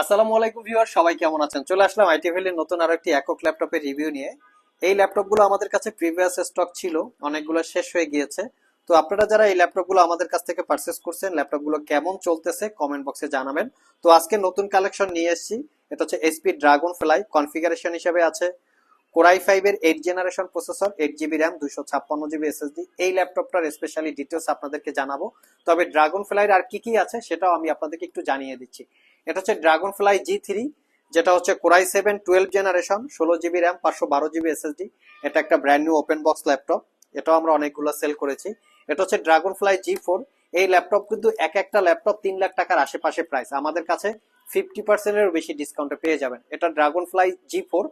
আসসালামু আলাইকুম ভিউয়ার, সবাই কেমন আছেন? চলে আসলাম আইটি ভ্যালির নতুন আরও একটি একক ল্যাপটপের রিভিউ নিয়ে। এই ল্যাপটপগুলো আমাদের কাছে প্রিভিয়াস স্টক ছিল, অনেকগুলো শেষ হয়ে গিয়েছে। তো আপনারা যারা এই ল্যাপটপগুলো আমাদের কাছ থেকে পারচেস করছেন, ল্যাপটপগুলো কেমন চলতেছে কমেন্ট বক্সে জানাবেন। তো আজকে নতুন কালেকশন নিয়ে এসেছি, এটা হচ্ছে এসপি ড্রাগন ফ্লাই কনফিগারেশন হিসেবে আছে। কোরাই ফাইভ এর eight generation processor eight GB RAM দুশো ছাপ্পান্ন জিবি এসএসডি এই ল্যাপটপটার স্পেশালি ডিটেলস আপনাদেরকে জানাব। তবে ড্রাগন ফ্লাইয়ের আর কি কি আছে, সেটাও আমি আপনাদেরকে একটু জানিয়ে দিচ্ছি। এটা হচ্ছে ড্রাগন ফ্লাই জি থ্রি যেটা হচ্ছে core i seven twelve generation ষোলো জিবি র্যাম পাঁচশো বারো জিবি এসএসডি এটা একটা brand new open box laptop এটাও আমরা অনেকগুলো সেল করেছি। এটা হচ্ছে ড্রাগন ফ্লাই জি ফোর এই ল্যাপটপ কিন্তু এক একটা ল্যাপটপ তিন লাখ টাকার আশেপাশে প্রাইস আমাদের কাছে ফিফটি পার্সেন্টের বেশি ডিসকাউন্টে পেয়ে যাবেন। এটা Dragonfly G four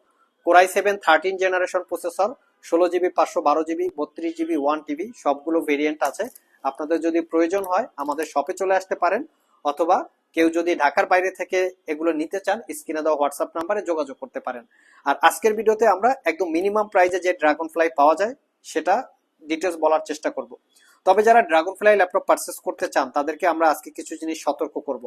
core i seven thirteen generation processor ষোলো জিবি পাঁচশো বারো জিবি বত্রিশ জিবি ওয়ান টিবি সবগুলো ভেরিয়েন্ট আছে। আপনাদের যদি প্রয়োজন হয়, আমাদের শপে চলে আসতে পারেন, অথবা কেউ যদি ঢাকার বাইরে থেকে এগুলো নিতে চান, স্ক্রিনে দেওয়া হোয়াটসঅ্যাপ নাম্বারে যোগাযোগ করতে পারেন। আর আজকের ভিডিওতে আমরা একদম মিনিমাম প্রাইসে যে ড্রাগন ফ্লাই পাওয়া যায়, সেটা ডিটেলস বলার চেষ্টা করব। তবে যারা ড্রাগন ফ্লাই ল্যাপটপ পারচেস করতে চান, তাদেরকে আমরা আজকে কিছু জিনিস সতর্ক করব।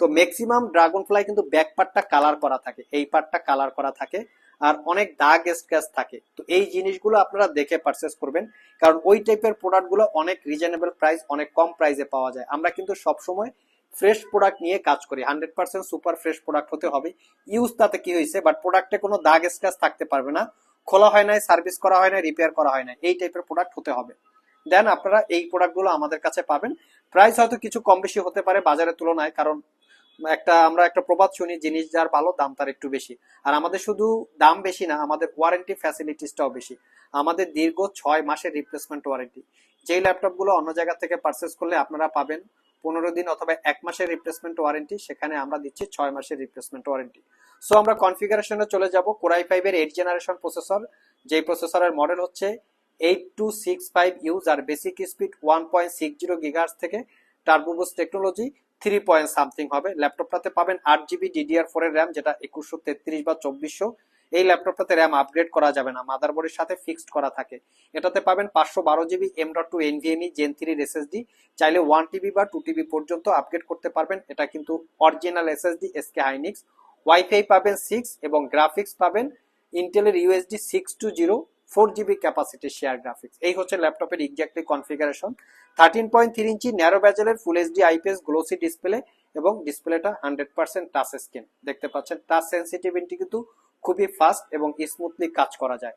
তো ম্যাক্সিমাম ড্রাগন ফ্লাই কিন্তু ব্যাক পার্টটা কালার করা থাকে, এই পার্টটা কালার করা থাকে, আর অনেক দাগ স্ক্র্যাচ থাকে। তো এই জিনিসগুলো আপনারা দেখে পারচেস করবেন, কারণ ওই টাইপের প্রোডাক্টগুলো অনেক রিজনেবল প্রাইস অনেক কম প্রাইসে পাওয়া যায়। আমরা কিন্তু সবসময় ফ্রেশ প্রোডাক্ট নিয়ে কাজ করি। Hundred percent super fresh product হতে হবে। ইউজ তাতে কি হয়েছে? বাট প্রোডাক্টে কোনো দাগ স্ক্র্যাচ থাকতে পারবে না। খোলা হয় নাই সার্ভিস করা হয় না রিপেয়ার করা হয় না এই টাইপের প্রোডাক্ট হতে হবে। দেন আপনারা এই প্রোডাক্টগুলো আমাদের কাছে পাবেন। প্রাইস হয়তো কিছু কম বেশি হতে পারে বাজারের তুলনায়, কারণ একটা, আমরা একটা প্রবাদ শুনি, জিনিস যার ভালো, দাম তার একটু বেশি। আর আমাদের শুধু দাম বেশি না, আমাদের ওয়ারেন্টি ফ্যাসিলিটিসটাও বেশি। আমাদের দীর্ঘ ছয় মাসের রিপ্লেসমেন্ট ওয়ারেন্টি যেই ল্যাপটপগুলো অন্য জায়গা থেকে পারচেস করলে আপনারা পাবেন পনেরো দিন অথবা এক মাসের রিপ্লেসমেন্ট ওয়ারেন্টি সেখানে আমরা দিচ্ছি ছয় মাসের রিপ্লেসমেন্ট ওয়ারেন্টি সো আমরা কনফিগারেশনে চলে যাব কোরাই ফাইভের এইট জেনারেশন প্রসেসর যেই প্রসেসরের মডেল হচ্ছে eight two six five use আর basic speed one point six zero gigahertz থেকে turbo boost technology three point something হবে। ল্যাপটপটাতে পাবেন আট জিবি ডিডিআর ফোর এর র্যাম যেটা একুশশো তেত্রিশ বা চব্বিশশো। এই ল্যাপটপটাতে র্যাম আপগ্রেড করা যাবে না। মাদারবোর্ডের সাথে ফিক্সড করা থাকে। এটাতে পাবেন পাঁচশো বারো GB M dot two NVMe gen থ্রির এসএসডি চাইলে ওয়ান টিবি বা টু টিবি পর্যন্ত আপগ্রেড করতে পারবেন। এটা কিন্তু original SSD SK Hynix WiFi পাবেন সিক্স এবং গ্রাফিক্স পাবেন। ইন্টেলের USD six two zero four GB capacity share graphics এই হচ্ছে ল্যাপটপের exactly configuration thirteen point three inch narrow ব্যাজেলের full HD IPS glossy display এবং ডিসপ্লেটা হান্ড্রেড পার্সেন্ট টাচ স্ক্রিন দেখতে পাচ্ছেন টাচ সেন্সিটিভিটি কিন্তু খুবই ফাস্ট এবং স্মুথলি কাজ করা যায়।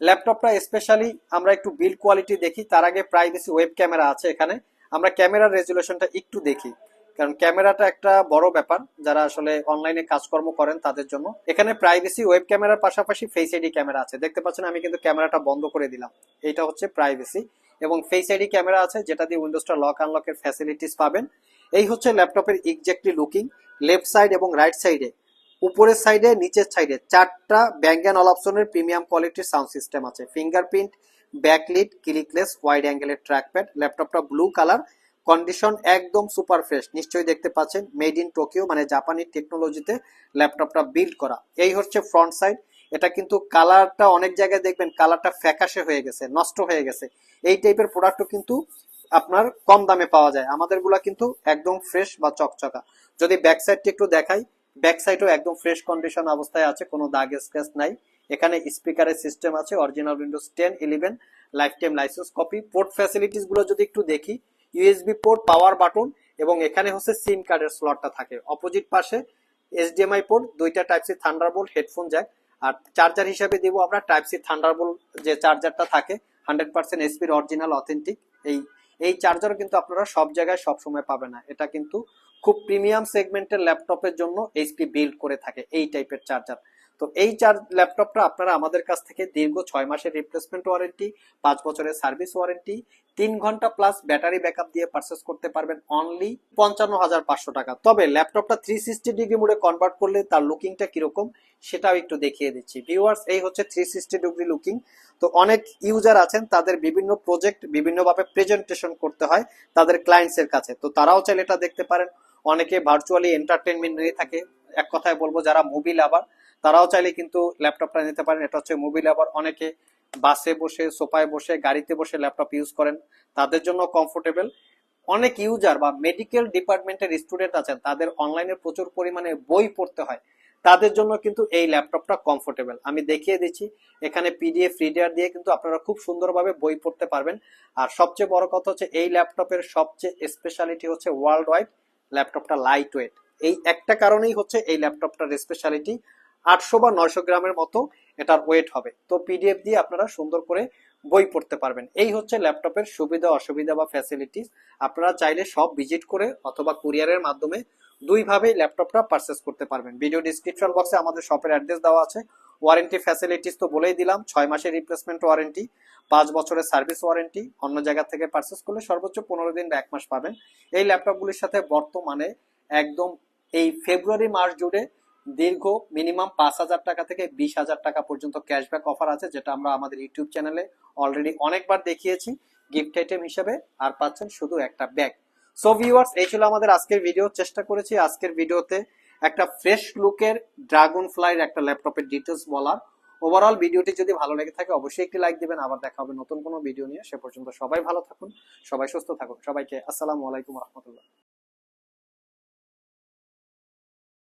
ল্যাপটপটা স্পেশালি আমরা একটু বিল্ড কোয়ালিটি দেখি, তার আগে প্রাইভেসি ওয়েব ক্যামেরা আছে এখানে। আমরা ক্যামেরার রেজুলেশনটা একটু দেখি, কারণ ক্যামেরাটা একটা বড় ব্যাপার, যারা আসলে অনলাইনে কাজকর্ম করেন তাদের জন্য। এখানে প্রাইভেসি ওয়েব ক্যামেরার পাশাপাশি ফেস আইডি ক্যামেরা আছে। দেখতে পাচ্ছেন আমি কিন্তু ক্যামেরাটা বন্ধ করে দিলাম। এটা হচ্ছে প্রাইভেসি এবং ফেস আইডি ক্যামেরা আছে, যেটা দিয়ে উইন্ডোজটা লক আনলকের ফ্যাসিলিটিস পাবেন। এই হচ্ছে ল্যাপটপের এক্স্যাক্টলি লুকিং লেফট সাইড এবং রাইট সাইডে উপরের সাইডে নিচের সাইডে চারটা অ্যান্ড অল অপশনের প্রিমিয়াম কোয়ালিটির সাউন্ড সিস্টেম আছে। ফিঙ্গারপ্রিন্ট ব্যাকলিট ক্লিকলেস ওয়াইড অ্যাঙ্গেলের ট্র্যাকপ্যাড ল্যাপটপটা ব্লু কালার কন্ডিশন একদম সুপার ফ্রেশ নিশ্চয়ই দেখতে পাচ্ছেন মেড ইন টোকিও মানে জাপানি টেকনোলজিতে ল্যাপটপটা বিল্ড করা। এই হচ্ছে ফ্রন্ট সাইড এটা কিন্তু কালারটা অনেক জায়গায় দেখবেন কালারটা ফ্যাকাশে হয়ে গেছে, নষ্ট হয়ে গেছে। এই টাইপের প্রোডাক্টও কিন্তু আপনার কম দামে পাওয়া যায়। আমাদেরগুলা কিন্তু একদম ফ্রেশ বা চকচকা। যদি ব্যাক সাইডটি একটু দেখাই ব্যাক সাইডও একদম ফ্রেশ কন্ডিশন অবস্থায় আছে, কোনো দাগ স্ক্র্যাচ নাই। এখানে স্পিকারের সিস্টেম আছে, original Windows ten, eleven lifetime licence copy. Port ফ্যাসিলিটিসগুলো যদি একটু দেখি, ইউএসবি পোর্ট, পাওয়ার বাটন, এবং এখানে হচ্ছে সিম কার্ডের স্লটটা থাকে। অপোজিট পাশে এইচডিএমআই পোর্ট, দুইটা type C Thunderbolt headphone jack আর চার্জার হিসাবে দিব আমরা টাইপ সি থান্ডারবোল্ট যে চার্জারটা থাকে হান্ড্রেড পার্সেন্ট এসপির অরিজিনাল অথেন্টিক এই এই চার্জার কিন্তু আপনারা সব জায়গায় সব সময় পাবেন না। এটা কিন্তু খুব প্রিমিয়াম সেগমেন্টের ল্যাপটপের জন্য এইচপি বিল্ড করে থাকে এই টাইপের চার্জার তো এই চার্জ ল্যাপটপটা আপনারা আমাদের কাছ থেকে দীর্ঘ ছয় মাসের রিপ্লেসমেন্ট ওয়ারেন্টি পাঁচ বছরের সার্ভিস ওয়ারেন্টি তিন ঘণ্টা প্লাস ব্যাটারি ব্যাকআপ দিয়ে পারচেস করতে পারবেন অনলি পঞ্চান্ন হাজার পাঁচশো টাকা। তবে ল্যাপটপটা থ্রি সিক্সটি ডিগ্রি মোডে কনভার্ট করলে তার লুকিংটা কীরকম সেটাও একটু দেখিয়ে দিচ্ছি। ভিউয়ার্স এই হচ্ছে থ্রি সিক্সটি ডিগ্রি লুকিং তো অনেক ইউজার আছেন, তাদের বিভিন্ন প্রজেক্ট বিভিন্নভাবে প্রেজেন্টেশন করতে হয় তাদের ক্লায়েন্টসের কাছে। তো তারাও চাইলে এটা দেখতে পারেন। অনেকে ভার্চুয়ালি এন্টারটেনমেন্ট নিয়ে থাকে। এক কথায় বলব, যারা মুভি লাভার তারাও চাইলে কিন্তু ল্যাপটপটা নিতে পারেন। এটা হচ্ছে মোবিল আবার অনেকে বাসে বসে, সোফায় বসে, গাড়িতে বসে ল্যাপটপ ইউজ করেন। তাদের জন্য কমফোর্টেবল অনেক ইউজার বা মেডিকেল ডিপার্টমেন্টের স্টুডেন্ট আছেন, তাদের অনলাইনে প্রচুর পরিমাণে বই পড়তে হয়। তাদের জন্য কিন্তু এই ল্যাপটপটা কমফোর্টেবল আমি দেখিয়ে দিচ্ছি, এখানে পিডিএফ রিডার দিয়ে কিন্তু আপনারা খুব সুন্দরভাবে বই পড়তে পারবেন। আর সবচেয়ে বড় কথা হচ্ছে, এই ল্যাপটপের সবচেয়ে স্পেশালিটি হচ্ছে ওয়ার্ল্ড ওয়াইড ল্যাপটপটা লাইট ওয়েট এই একটা কারণেই হচ্ছে এই ল্যাপটপটার স্পেশালিটি আটশো বা নয়শো গ্রামের মতো এটার ওয়েট হবে। তো পিডিএফ দিয়ে আপনারা সুন্দর করে বই পড়তে পারবেন। এই হচ্ছে ল্যাপটপের সুবিধা, অসুবিধা বা ফ্যাসিলিটিস আপনারা চাইলে সব ভিজিট করে অথবা কুরিয়ারের মাধ্যমে দুইভাবেই ল্যাপটপটা পারচেস করতে পারবেন। ভিডিও ডিসক্রিপশন বক্সে আমাদের শপের অ্যাড্রেস দেওয়া আছে। ওয়ারেন্টি ফ্যাসিলিটিস তো বলেই দিলাম, ছয় মাসের রিপ্লেসমেন্ট ওয়ারেন্টি পাঁচ বছরের সার্ভিস ওয়ারেন্টি অন্য জায়গা থেকে পারচেস করলে সর্বোচ্চ পনেরো দিন বা এক মাস পাবেন। এই ল্যাপটপগুলির সাথে বর্তমানে একদম এই ফেব্রুয়ারি মাস জুড়ে দীর্ঘ মিনিমাম পাঁচ হাজার টাকা থেকে বিশ হাজার টাকা পর্যন্ত ক্যাশব্যাক অফার আছে, যেটা আমরা আমাদের ইউটিউব চ্যানেলে অলরেডি অনেকবার দেখিয়েছি গিফট আইটেম হিসেবে, আর পাচ্ছেন শুধু একটা ব্যাগ সো ভিউয়ার্স এই ছিল আমাদের আজকের ভিডিও চেষ্টা করেছি আজকের ভিডিওতে একটা ফ্রেশ লুকের ড্রাগন ফ্লাইয়ের একটা ল্যাপটপের ডিটেলস বলার। ওভারঅল ভিডিওটি যদি ভালো লেগে থাকে, অবশ্যই একটি লাইক দিবেন, আবার দেখা হবে নতুন কোনো ভিডিও নিয়ে। সে পর্যন্ত সবাই ভালো থাকুন, সবাই সুস্থ থাকুন। সবাইকে আসসালামু আলাইকুম রহমতুল্লাহ।